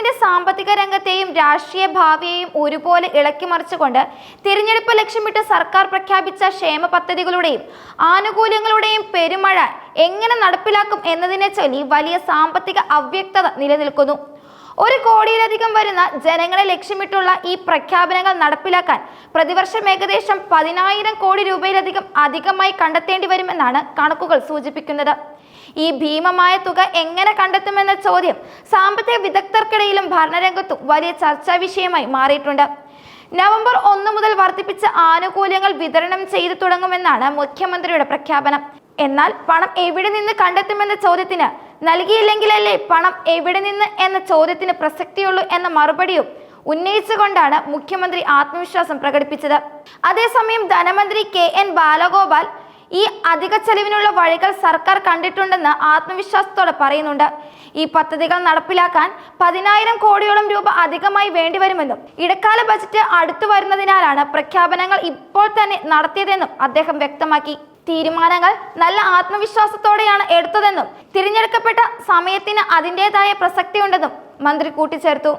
കേരളത്തിന്റെ സാമ്പത്തിക രംഗത്തെയും രാഷ്ട്രീയ ഭാവിയെയും ഒരുപോലെ ഇളക്കിമറിച്ചുകൊണ്ട് തിരഞ്ഞെടുപ്പ് ലക്ഷ്യമിട്ട് സർക്കാർ പ്രഖ്യാപിച്ച ക്ഷേമ പദ്ധതികളുടെയും ആനുകൂല്യങ്ങളുടെയും പെരുമഴ എങ്ങനെ നടപ്പിലാക്കും എന്നതിനെ ചൊല്ലി വലിയ സാമ്പത്തിക അവ്യക്തത നിലനിൽക്കുന്നു. ഒരു കോടിയിലധികം വരുന്ന ജനങ്ങളെ ലക്ഷ്യമിട്ടുള്ള ഈ പ്രഖ്യാപനങ്ങൾ നടപ്പിലാക്കാൻ പ്രതിവർഷം ഏകദേശം പതിനായിരം കോടി രൂപയിലധികം അധികമായി കണ്ടെത്തേണ്ടി വരുമെന്നാണ് കണക്കുകൾ സൂചിപ്പിക്കുന്നത്. ഈ ഭീമമായ തുക എങ്ങനെ കണ്ടെത്തുമെന്ന ചോദ്യം സാമ്പത്തിക വിദഗ്ധർക്കിടയിലും ഭരണരംഗത്തും വലിയ ചർച്ചാ വിഷയമായി മാറിയിട്ടുണ്ട്. നവംബർ ഒന്ന് മുതൽ വർദ്ധിപ്പിച്ച ആനുകൂല്യങ്ങൾ വിതരണം ചെയ്തു തുടങ്ങുമെന്നാണ് മുഖ്യമന്ത്രിയുടെ പ്രഖ്യാപനം. എന്നാൽ പണം എവിടെ നിന്ന് കണ്ടെത്തുമെന്ന ചോദ്യത്തിന് നൽകിയില്ലെങ്കിലല്ലേ പണം എവിടെ നിന്ന് എന്ന ചോദ്യത്തിന് പ്രസക്തിയുള്ളൂ എന്ന മറുപടിയും ഉന്നയിച്ചുകൊണ്ടാണ് മുഖ്യമന്ത്രി ആത്മവിശ്വാസം പ്രകടിപ്പിച്ചത്. അതേസമയം ധനമന്ത്രി കെ എൻ ബാലഗോപാൽ ഈ അധിക ചെലവിനുള്ള വഴികൾ സർക്കാർ കണ്ടിട്ടുണ്ടെന്ന് ആത്മവിശ്വാസത്തോടെ പറയുന്നുണ്ട്. ഈ പദ്ധതികൾ നടപ്പിലാക്കാൻ പതിനായിരം കോടിയോളം രൂപ അധികമായി വേണ്ടിവരുമെന്നും ഇടക്കാല ബജറ്റ് അടുത്തു വരുന്നതിനാലാണ് പ്രഖ്യാപനങ്ങൾ ഇപ്പോൾ തന്നെ നടത്തിയതെന്നും അദ്ദേഹം വ്യക്തമാക്കി. തീരുമാനങ്ങൾ നല്ല ആത്മവിശ്വാസത്തോടെയാണ് എടുത്തതെന്നും തിരഞ്ഞെടുക്കപ്പെട്ട സമയത്തിന് അതിന്റെതായ പ്രസക്തിയുണ്ടെന്നും മന്ത്രി കൂട്ടിച്ചേർത്തു.